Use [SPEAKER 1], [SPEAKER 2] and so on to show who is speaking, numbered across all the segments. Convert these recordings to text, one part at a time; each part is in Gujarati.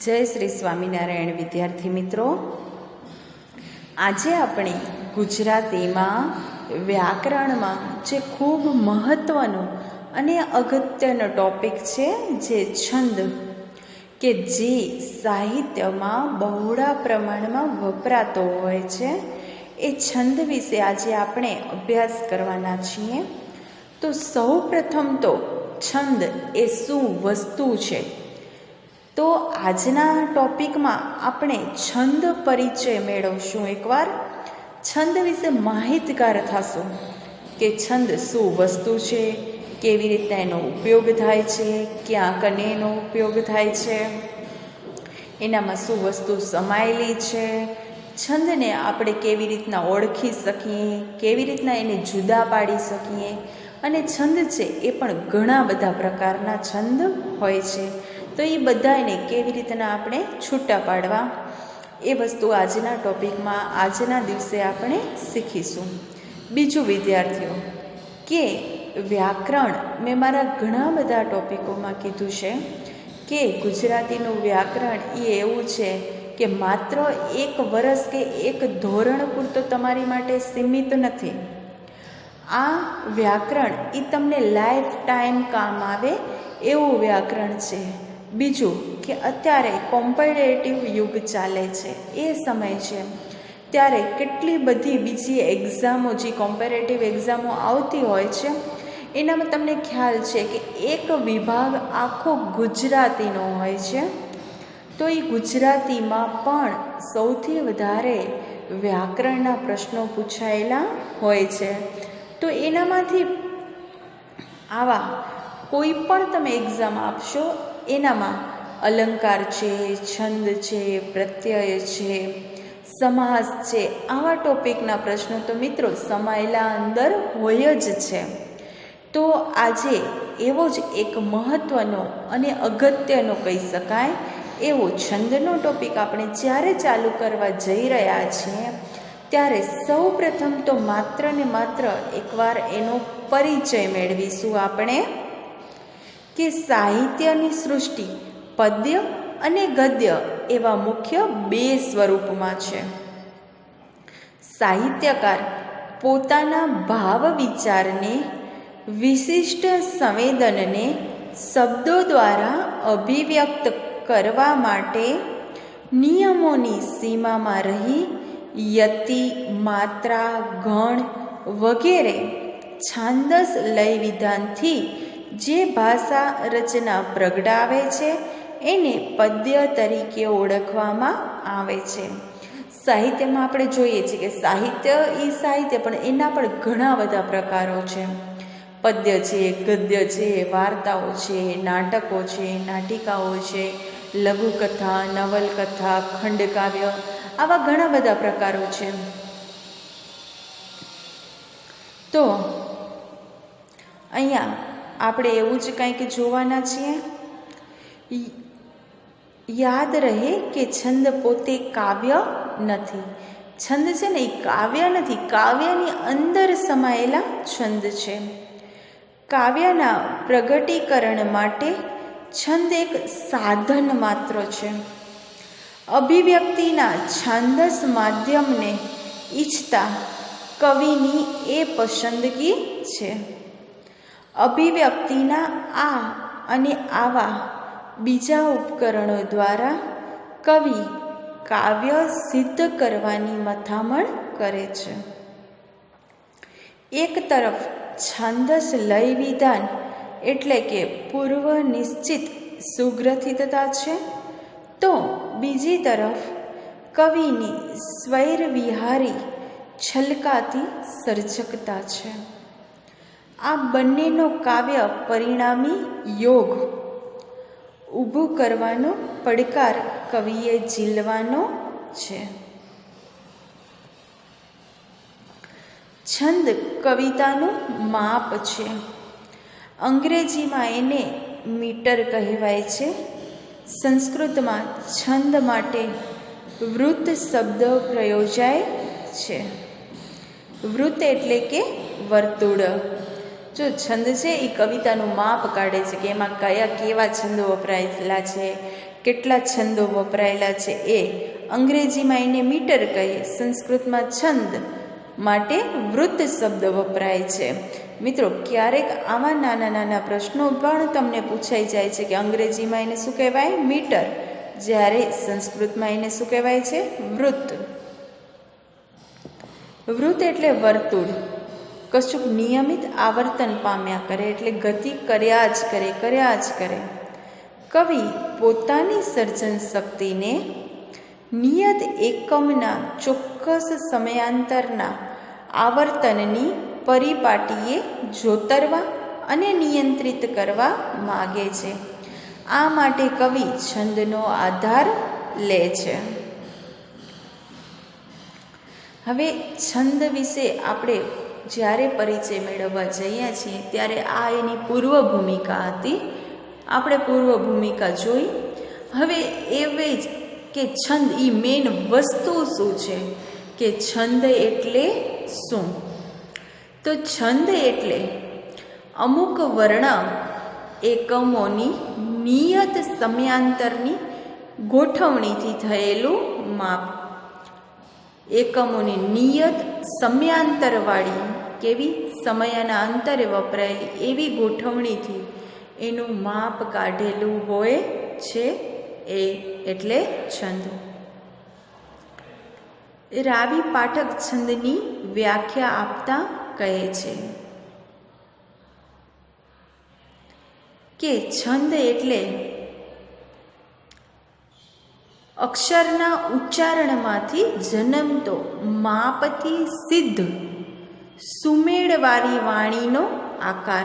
[SPEAKER 1] જય શ્રી સ્વામિનારાયણ, વિદ્યાર્થી મિત્રો. આજે આપણે ગુજરાતીમાં વ્યાકરણમાં જે ખૂબ મહત્ત્વનો અને અગત્યનો ટોપિક છે, જે છંદ, કે જે સાહિત્યમાં બહોળા પ્રમાણમાં વપરાતો હોય છે, એ છંદ વિશે આજે આપણે અભ્યાસ કરવાના છીએ. તો સૌ પ્રથમ તો છંદ એ શું વસ્તુ છે? તો આજના ટોપિકમાં આપણે છંદ પરિચય મેળવશું એકવાર. છંદ વિશે માહિતગાર થશું કે છંદ શું વસ્તુ છે, કેવી રીતે એનો ઉપયોગ થાય છે ક્યાં કને એનો ઉપયોગ થાય છે. એનામાં શું વસ્તુ સમાયેલી છે, છંદને આપણે કેવી રીતના ઓળખી શકીએ, કેવી રીતના એને જુદા પાડી શકીએ. અને છંદ છે એ પણ ઘણા બધા પ્રકારના છંદ હોય છે. તો એ બધાને કેવી રીતના આપણે છૂટા પાડવા? એ વસ્તુ આજના ટોપિકમાં આજના દિવસે આપણે શીખીશું. બીજું વિદ્યાર્થીઓ, કે વ્યાકરણ, મેં મારા ઘણા બધા ટોપિકોમાં કીધું છે, કે ગુજરાતીનું વ્યાકરણ એ એવું છે કે માત્ર એક વર્ષ કે એક ધોરણ પૂરતો તમારી માટે સીમિત નથી. આ વ્યાકરણ એ તમને લાઈફ ટાઈમ કામ આવે એવું વ્યાકરણ છે. બીજું કે અત્યારે કોમ્પિટેટિવ યુગ ચાલે છે, એ સમય છે. ત્યારે કેટલી બધી બીજી એક્ઝામો, જે કોમ્પેરેટિવ એક્ઝામો આવતી હોય છે, એનામાં તમને ખ્યાલ છે કે એક વિભાગ આખો ગુજરાતીનો હોય છે. તો એ ગુજરાતીમાં પણ સૌથી વધારે વ્યાકરણના પ્રશ્નો પૂછાયેલા હોય છે. તો એનામાંથી આવા કોઈ પણ તમે એક્ઝામ આપશો એનામાં અલંકાર છે, છંદ છે, પ્રત્યય છે, સમાસ છે. આવા ટોપિકના પ્રશ્નો તો મિત્રો સમાયેલા અંદર હોય જ છે. તો આજે એવો જ એક મહત્ત્વનો અને અગત્યનો કહી શકાય એવો છંદનો ટોપિક આપણે જ્યારે ચાલુ કરવા જઈ રહ્યા છીએ, ત્યારે સૌ પ્રથમ તો માત્ર ને માત્ર એકવાર એનો પરિચય મેળવીશું આપણે. કે સાહિત્યની સૃષ્ટિ પદ્ય અને ગદ્ય એવા મુખ્ય બે સ્વરૂપમાં છે. સાહિત્યકાર પોતાના ભાવ વિચારને, વિશિષ્ટ સંવેદનને શબ્દો દ્વારા અભિવ્યક્ત કરવા માટે નિયમોની સીમામાં રહી યતિ, માત્રા ગણ વગેરે છાંદસ લય વિધાનથી જે ભાષા રચના પ્રગટાવે છે, એને પદ્ય તરીકે ઓળખવામાં આવે છે. સાહિત્યમાં આપણે જોઈએ છીએ કે સાહિત્ય એ સાહિત્ય, પણ એના પણ ઘણા બધા પ્રકારો છે. પદ્ય છે, ગદ્ય છે, વાર્તાઓ છે, નાટકો છે, નાટિકાઓ છે, લઘુકથા, નવલકથા, ખંડકાવ્ય, આવા ઘણા બધા પ્રકારો છે. તો, અહીંયા આપણે એવું જ કંઈક જોવાના છીએ? યાદ રહે કે છંદ પોતે કાવ્ય નથી. છંદ છે ને, એ કાવ્ય નથી. કાવ્યની અંદર સમાયેલા છંદ છે. કાવ્યના પ્રગટીકરણ માટે છંદ એક સાધન માત્ર છે. અભિવ્યક્તિના છાંદસ માધ્યમને ઈચ્છતા કવિની એ પસંદગી છે. અભિવ્યક્તિના આ અને આવા બીજા ઉપકરણો દ્વારા કવિ કાવ્ય સિદ્ધ કરવાની મથામણ કરે છે. એક તરફ છંદસ લય વિધાન એટલે કે પૂર્વ નિશ્ચિત સુગ્રથિતતા છે, તો બીજી તરફ કવિની સ્વૈર વિહારી છલકાતી સર્જકતા છે. આ બંનેનો કાવ્ય પરિણામી યોગ. ઊભું કરવાનો પડકાર કવિએ ઝીલવાનો છે. છંદ કવિતાનું માપ છે. અંગ્રેજીમાં એને મીટર કહેવાય છે. સંસ્કૃતમાં છંદ માટે વૃત્ત શબ્દ પ્રયોજાય છે. વૃત્ત એટલે કે વર્તુળ. જો છંદ છે એ કવિતાનું માપ કાઢે છે કે એમાં કયા કેવા છંદો વપરાયેલા છે, કેટલા છંદો વપરાયેલા છે એ અંગ્રેજીમાં એને મીટર કહીએ. સંસ્કૃતમાં છંદ માટે વૃત્ત શબ્દ વપરાય છે. મિત્રો, ક્યારેક આવા નાના નાના પ્રશ્નો પણ તમને પૂછાઈ જાય છે કે અંગ્રેજીમાં એને શું કહેવાય? મીટર. જ્યારે સંસ્કૃતમાં એને શું કહેવાય છે? વૃત્ત. વૃત્ત એટલે વર્તુળ. કશુંક નિયમિત આવર્તન પામ્યા કરે એટલે ગતિ કર્યા જ કરે, કર્યા જ કરે. કવિ પોતાની સર્જન શક્તિને નિયત એકમના ચોક્કસ સમયાંતરના આવર્તનની પરિપાટીએ જોતરવા અને નિયંત્રિત કરવા માગે છે. આ માટે કવિ છંદનો આધાર લે છે. હવે છંદ વિશે આપણે જ્યારે પરિચય મેળવવા જઈએ છીએ, ત્યારે આ એની પૂર્વ ભૂમિકા હતી. આપણે પૂર્વ ભૂમિકા જોઈ. હવે એવે જ કે છંદ એ મેઇન વસ્તુ શું છે? કે છંદ એટલે શું? તો છંદ એટલે અમુક વર્ણ એકમોની નિયત સમયાંતરની ગોઠવણીથી થયેલું માપ. એકમોની નિયત સમયાંતરવાળી કેવી? સમયના અંતરે વપરાયેલી એવી ગોઠવણીથી એનું માપ કાઢેલું હોય છે એ એટલે છંદ. રાવી પાઠક છંદની વ્યાખ્યા આપતા કહે છે કે છંદ એટલે અક્ષરના ઉચ્ચારણમાંથી જન્મતો માપથી સિદ્ધ. સુમેળવાળી વાણીનો આકાર.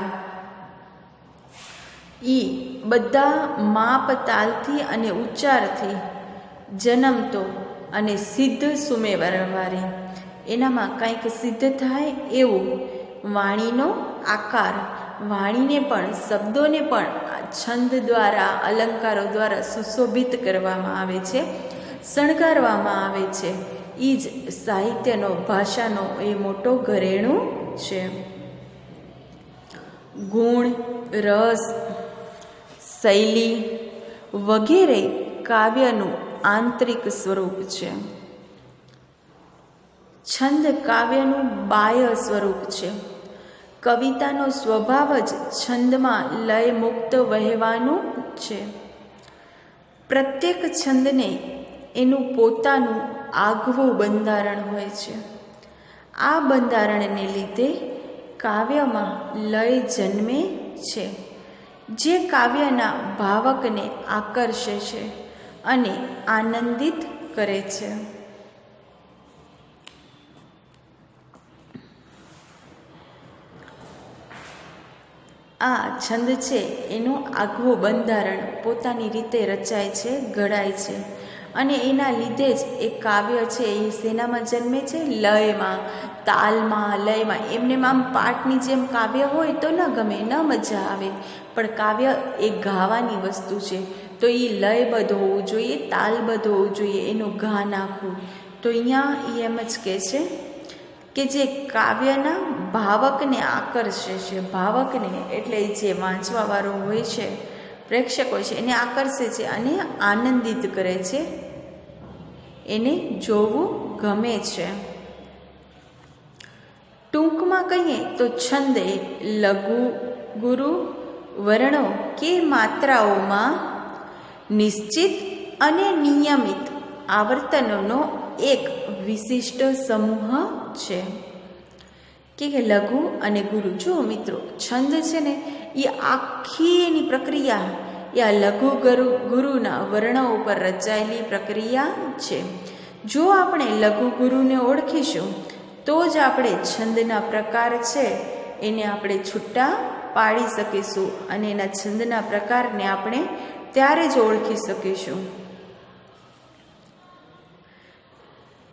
[SPEAKER 1] ઈ બધા માપ તાલથી અને ઉચ્ચારથી જન્મતો અને સિદ્ધ સુમેવરવારી એનામાં કંઈક સિદ્ધ થાય એવું વાણીનો આકાર. વાણીને પણ, શબ્દોને પણ છંદ દ્વારા, અલંકારો દ્વારા સુશોભિત કરવામાં આવે છે, શણગારવામાં આવે છે. એ જ સાહિત્યનો, ભાષાનો એ મોટો ઘરેણું છે. ગુણ, રસ, શૈલી વગેરે કાવ્યનું આંતરિક સ્વરૂપ છે. છંદ કાવ્યનું બાહ્ય સ્વરૂપ છે. કવિતાનો સ્વભાવ જ છંદમાં લય મુક્ત વહેવાનું છે. પ્રત્યેક છંદને એનું પોતાનું આગવું બંધારણ હોય છે. આ બંધારણને લીધે કાવ્યમાં લય જન્મે છે. જે કાવ્યના ભાવકને આકર્ષે છે અને આનંદિત કરે છે. આ છંદ છે એનું આગવું બંધારણ પોતાની રીતે રચાય છે, ઘડાય છે અને એના લીધે જ એ કાવ્ય છે એ શેનામાં જન્મે છે, લયમાં, તાલમાં, લયમાં. એમને આમ પાઠની જેમ કાવ્ય હોય તો ન ગમે, ન મજા આવે. પણ કાવ્ય એ ગાવાની વસ્તુ છે. તો એ લયબદ્ધ હોવું જોઈએ તાલબદ્ધ હોવું જોઈએ, એનું ઘા નાખવું. તો અહીંયા એ એમ જ કહે છે કે જે કાવ્યના ભાવકને આકર્ષે છે. ભાવકને એટલે જે વાંચવાવાળો હોય છે, પ્રેક્ષક હોય છે, એને આકર્ષે છે અને આનંદિત કરે છે. એને જોવું ગમે છે. ટૂંકમાં કહીએ તો છંદ એ લઘુ, ગુરુ, વર્ણો કે માત્રાઓમાં નિશ્ચિત અને નિયમિત આવર્તનોનો એક વિશિષ્ટ સમૂહ છે. કે લઘુ અને ગુરુ જુઓ મિત્રો છંદ છે ને, એ આખી એની પ્રક્રિયા, એ આ લઘુ ગુરુ, ગુરુના વર્ણો ઉપર રચાયેલી પ્રક્રિયા છે. જો આપણે લઘુ ગુરુને ઓળખીશું, તો જ આપણે છંદના પ્રકાર છે, એને આપણે છૂટા પાડી શકીશું અને એના છંદના પ્રકારને આપણે ત્યારે જ ઓળખી શકીશું.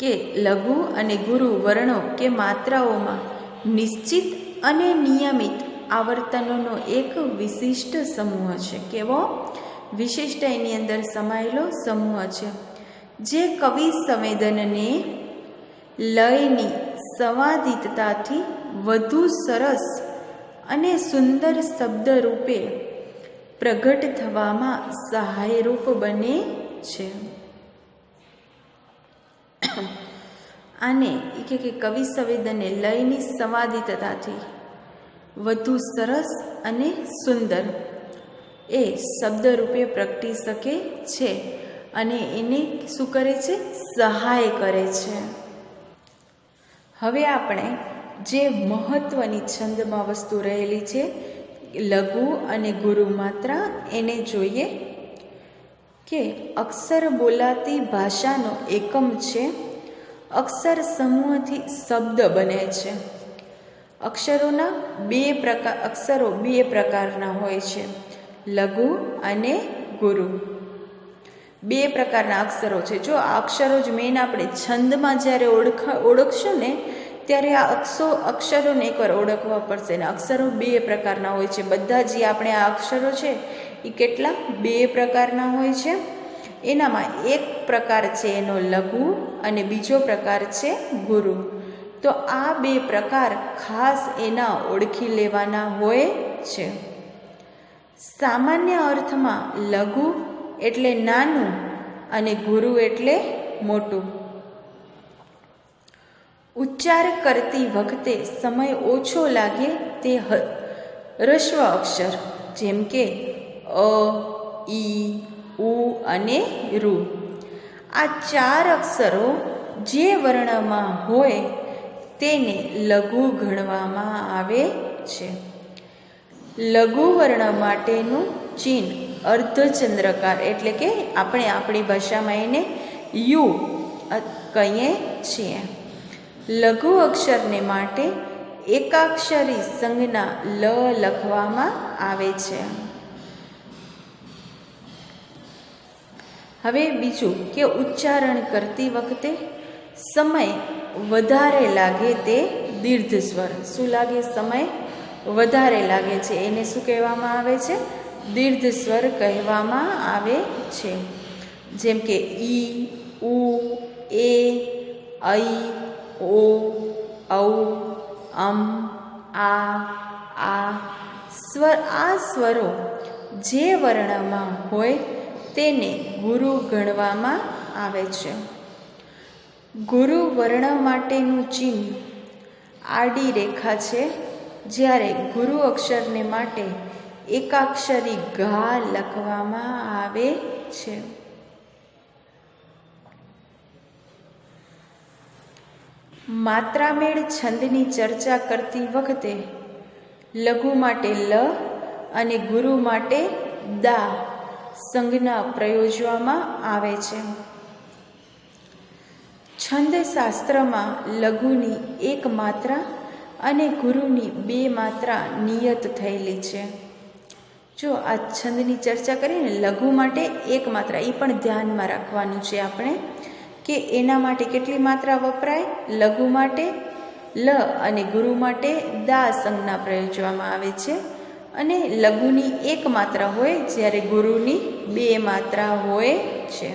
[SPEAKER 1] કે લઘુ અને ગુરુ વર્ણો કે માત્રાઓમાં નિશ્ચિત અને નિયમિત આવર્તનોનો એક વિશિષ્ટ સમૂહ છે. કેવો? વિશિષ્ટ એની અંદર સમાયેલો સમૂહ છે. જે કવિ સંવેદનને લયની સંવાદિતતાથી વધુ સરસ અને સુંદર શબ્દ રૂપે પ્રગટ થવામાં સહાયરૂપ બને છે. આને એ કે કવિ સંવેદનને લયની સંવાદિતતાથી વધુ સરસ અને સુંદર એ શબ્દરૂપે પ્રગટી શકે છે અને એને શું કરે છે? સહાય કરે છે. હવે આપણે જે મહત્ત્વની છંદમાં વસ્તુ રહેલી છે, લઘુ અને ગુરુ માત્રા, એને જોઈએ કે અક્ષર બોલાતી ભાષાનો એકમ છે અક્ષર સમૂહથી શબ્દ બને છે. અક્ષરોના બે પ્રકાર, અક્ષરો બે પ્રકારના હોય છે. લઘુ અને ગુરુ. બે પ્રકારના અક્ષરો છે. જો આ અક્ષરો જ મેઇન આપણે છંદમાં જ્યારે ઓળખ ઓળખશું ને ત્યારે આ અક્ષો, અક્ષરોને એકવાર ઓળખવા પડશે. ને અક્ષરો બે પ્રકારના હોય છે. બધા જે આપણે આ અક્ષરો છે, એ કેટલા? બે પ્રકારના હોય છે. એનામાં એક પ્રકાર છે એનો લઘુ અને બીજો પ્રકાર છે ગુરુ. તો આ બે પ્રકાર ખાસ એના ઓળખી લેવાના હોય છે. સામાન્ય અર્થમાં લઘુ એટલે નાનું અને ગુરુ એટલે મોટું. ઉચ્ચાર કરતી વખતે સમય ઓછો લાગે તે રસ્વ અક્ષર, જેમ કે અ, ઈ, ઉ અને રૂ. આ ચાર અક્ષરો જે વર્ણમાં હોય તેને લઘુ ગણવામાં આવે છે. લઘુ વર્ણ માટેનું ચિહ્ન અર્ધચંદ્રકાર એટલે કે આપણે આપણી ભાષામાં એને યુ કહીએ છીએ. લઘુ અક્ષરને માટે એકાક્ષરી સંજ્ઞા લ લખવામાં આવે છે. હવે બીજું કે ઉચ્ચારણ કરતી વખતે સમય વધારે લાગે તે દીર્ઘ સ્વર. શું લાગે? સમય વધારે લાગે છે. એને શું કહેવામાં આવે છે? દીર્ઘ સ્વર કહેવામાં આવે છે. જેમ કે ઈ, ઉ, એ, ઐ, ઓ, ઔ, અમ, આ આ. સ્વર આ સ્વરો જે વર્ણમાં હોય તેને ગુરુ ગણવામાં આવે છે. ગુરુ વર્ણ માટેનું ચિહ્ન આડી રેખા છે, જ્યારે ગુરુ અક્ષરને માટે એકાક્ષરી ઘા લખવામાં આવે છે. માત્રામેળ છંદની ચર્ચા કરતી વખતે લઘુ માટે લ અને ગુરુ માટે દા સંજ્ઞા પ્રયોજવામાં આવે છે. છંદશાસ્ત્રમાં લઘુની એક માત્રા અને ગુરુની બે માત્રા નિયત થયેલી છે. જો આ છંદની ચર્ચા કરીએ ને, લઘુ માટે એક માત્રા એ પણ ધ્યાનમાં રાખવાનું છે આપણે, કે એના માટે કેટલી માત્રા વપરાય? લઘુ માટે, લ અને ગુરુ માટે દા સંજ્ઞા પ્રયોજવામાં આવે છે. અને લઘુની એક માત્રા હોય જ્યારે ગુરુની બે માત્રા હોય છે.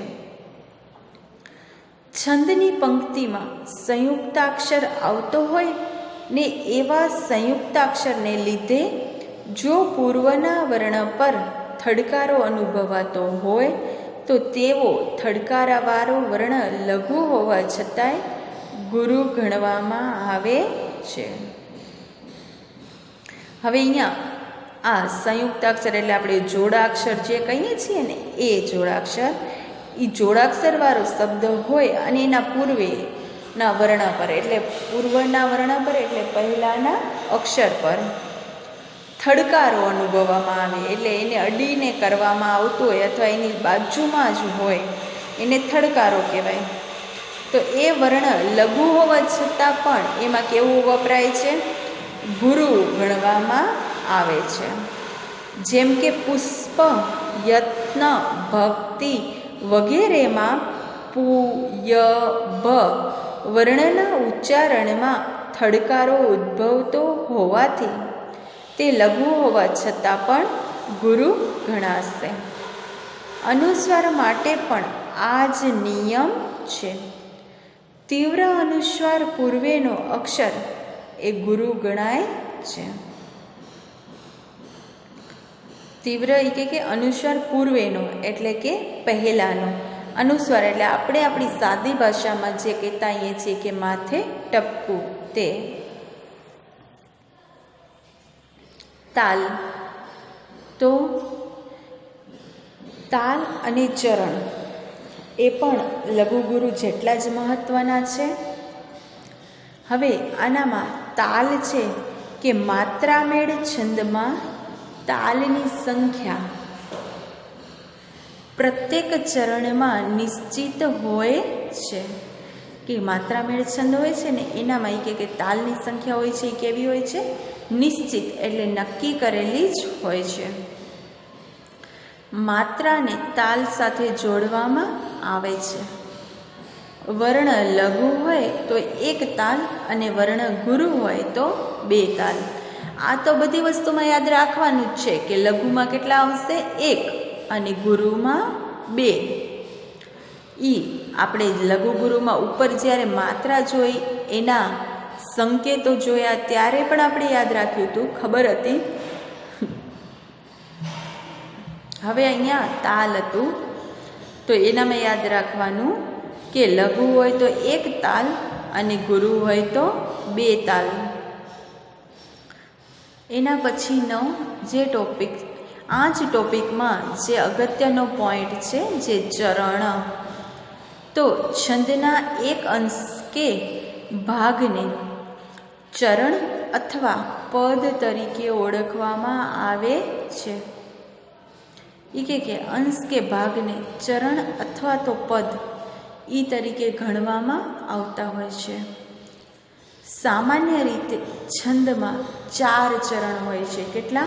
[SPEAKER 1] છંદની પંક્તિમાં સંયુક્તાક્ષર આવતો હોય ને એવા સંયુક્તાક્ષરને લીધે જો પૂર્વના વર્ણ પર થડકારો અનુભવાતો હોય, તો તેવો થડકારાવાળો વર્ણ લઘુ હોવા છતાંય ગુરુ ગણવામાં આવે છે. હવે અહીંયા આ સંયુક્તાક્ષર એટલે આપણે જોડાક્ષર જે કહીએ છીએ ને, એ જોડાક્ષર. એ જોડાક્ષરવાળો શબ્દ હોય અને એના પૂર્વેના વર્ણ પર, એટલે પૂર્વના વર્ણ પર એટલે પહેલાંના અક્ષર પર થડકારો અનુભવવામાં આવે. એટલે એને અડીને કરવામાં આવતું હોય અથવા એની બાજુમાં જ હોય, એને થડકારો કહેવાય. તો એ વર્ણ લઘુ હોવા છતાં પણ એમાં કેવું વપરાય છે? ગુરુ ગણવામાં આવે છે. જેમ કે પુષ્પ, યત્ન, ભક્તિ વગેરેમાં પુ ય ભ વર્ણના ઉચ્ચારણમાં થડકારો ઉદ્ભવતો હોવાથી તે લઘુ હોવા છતાં પણ ગુરુ ગણાશે. અનુસ્વાર માટે પણ આ જ નિયમ છે. તીવ્ર અનુસ્વાર પૂર્વેનો અક્ષર એ ગુરુ ગણાય છે. તીવ્ર એ કે કે અનુસ્વાર પૂર્વેનો, એટલે કે પહેલાંનો. અનુસ્વાર એટલે આપણે આપણી સાદી ભાષામાં જે કહેતા હોઈએ છીએ કે માથે ટપકું, તે. તાલ. તો તાલ અને ચરણ એ પણ લઘુગુરુ જેટલા જ મહત્ત્વના છે. હવે આનામાં તાલ છે કે માત્રામેળ છંદમાં તાલની સંખ્યા પ્રત્યેક ચરણમાં નિશ્ચિત હોય છે. કે માત્રામેળ છંદ હોય છે ને, એનામાં એ કે તાલની સંખ્યા હોય છે એ કેવી હોય છે? નિશ્ચિત એટલે નક્કી કરેલી જ હોય છે. માત્રાને તાલ સાથે જોડવામાં આવે છે. વર્ણ લઘુ હોય તો એક તાલ અને વર્ણ ગુરુ હોય તો બે તાલ. આ તો બધી વસ્તુમાં યાદ રાખવાનું જ છે કે લઘુમાં કેટલા આવશે? એક અને ગુરુમાં બે. ઈ આપણે લઘુ ગુરુમાં ઉપર જ્યારે માત્રા જોઈ, એના સંકેતો જોયા ત્યારે પણ આપણે યાદ રાખ્યું હતું. ખબર હતી? હવે અહીંયા તાલ હતું. તો એનામાં યાદ રાખવાનું કે લઘુ હોય તો એક તાલ અને ગુરુ હોય તો બે તાલ. એના પછીનો જે ટોપિક, આ જ ટોપિકમાં જે અગત્યનો પોઈન્ટ છે, જે ચરણ. તો છંદના એક અંશ કે ભાગને ચરણ અથવા પદ તરીકે ઓળખવામાં આવે છે. એ કે કે અંશ કે ભાગને ચરણ અથવા તો પદ એ તરીકે ગણવામાં આવતા હોય છે. સામાન્ય રીતે છંદમાં ચાર ચરણ હોય છે. કેટલા?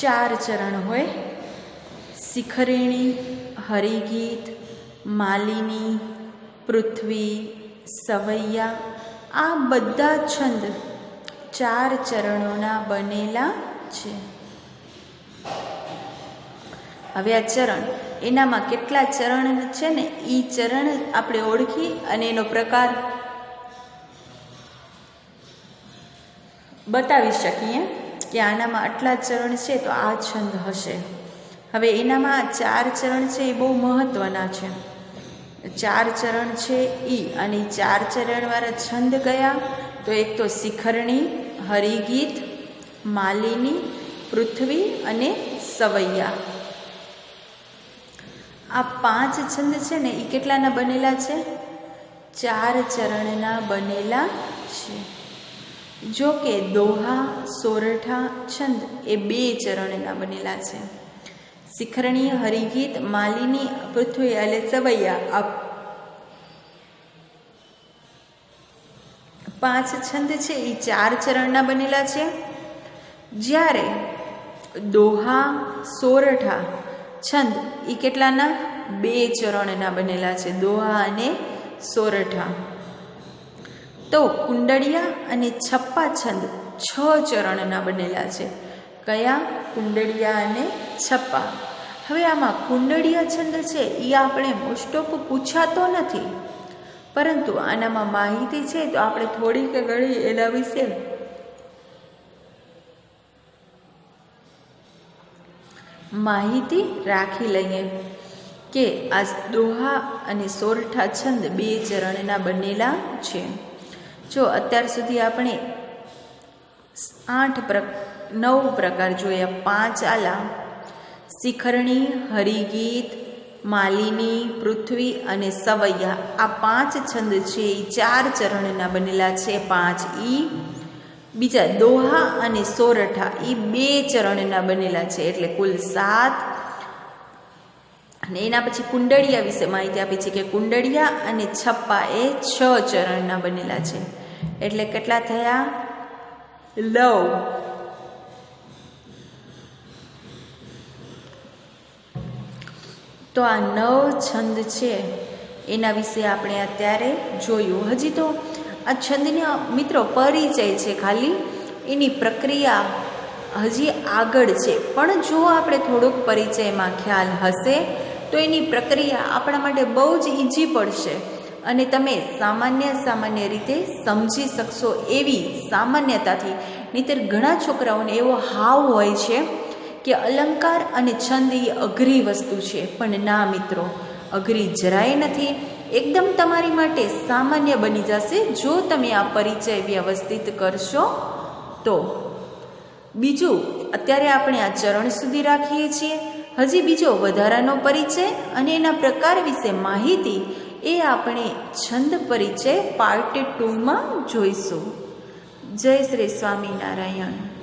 [SPEAKER 1] ચાર ચરણ હોય. શિખરિણી, હરિગીત, માલિની, પૃથ્વી, સવૈયા, આ બધા છંદ ચાર ચરણોના બનેલા છે. હવે આ ચરણ, એનામાં કેટલા ચરણ છે ને? એ ચરણ આપણે ઓળખી અને એનો પ્રકાર બતાવી શકીએ કે આનામાં આટલા ચરણ છે તો આ છંદ હશે. હવે એનામાં ચાર ચરણ છે એ બહુ મહત્ત્વના છે. ચાર ચરણ છે ઈ અને ચાર ચરણવાળા છંદ કયા તો એક તો શિખરણી, હરિગીત, માલિની, પૃથ્વી અને સવૈયા. આ પાંચ છંદ છે ને એ કેટલાના બનેલા છે? ચાર ચરણના બનેલા છે. જો કે દોહા, સોરઠા, છંદ એ બે ચરણના બનેલા છે. શિખરણી હરિગીત માલિની પૃથ્વી એટલે સવૈયા આ પાંચ છંદ છે એ ચાર ચરણના બનેલા છે. જ્યારે દોહા, સોરઠા, છંદ એ કેટલાના? બે ચરણના બનેલા છે. દોહા અને સોરઠા. તો કુંડળિયા અને છપ્પા છંદ છ ચરણના બનેલા છે. કયા? કુંડળિયા અને છપ્પા. હવે આમાં કુંડળિયા છંદ છે એ આપણે મોસ્ટ ઓફ પૂછાતો નથી. પરંતુ આનામાં માહિતી છે, તો આપણે થોડીક ઘણી એના વિશે. માહિતી રાખી લઈએ કે આ દોહા અને સોરઠા છંદ બે ચરણના બનેલા છે. જો અત્યાર સુધી આપણે આઠ પ્ર નવ પ્રકાર જોયા, પાંચ આલા. શિખરણી, હરિગીત, માલિની, પૃથ્વી અને સવૈયા. આ પાંચ છંદ છે, એ ચાર ચરણના બનેલા છે, પાંચ ઈ. બીજા દોહા અને સોરઠા, એ બે ચરણના બનેલા છે, એટલે કુલ સાત. અને એના પછી કુંડળિયા વિશે માહિતી આપી છે કે કુંડળિયા અને છપ્પા એ છ ચરણના બનેલા છે. એટલે કેટલા થયા? લવ તો આ નવ છંદ છે. એના વિશે આપણે અત્યારે જોયું. હજી તો આ છંદના મિત્રો પરિચય છે ખાલી. એની પ્રક્રિયા હજી આગળ છે. પણ જો આપણે થોડુંક પરિચયમાં ખ્યાલ હશે તો એની પ્રક્રિયા આપણા માટે બહુ જ ઈઝી પડશે. અને તમે સામાન્ય સામાન્ય રીતે સમજી શકશો એવી સામાન્યતાથી. નહીંતર ઘણા છોકરાઓને એવો હાવ હોય છે કે અલંકાર અને છંદ એ અઘરી વસ્તુ છે. પણ ના મિત્રો, અઘરી જરાય નથી. એકદમ તમારી માટે સામાન્ય બની જશે જો તમે આ પરિચય વ્યવસ્થિત કરશો તો. બીજું, અત્યારે આપણે આ ચરણ સુધી રાખીએ છીએ. હજી બીજો વધારાનો પરિચય અને એના પ્રકાર વિશે માહિતી એ આપણે છંદ પરિચય પાર્ટ ટુમાં જોઈશું. જય શ્રી સ્વામિનારાયણ.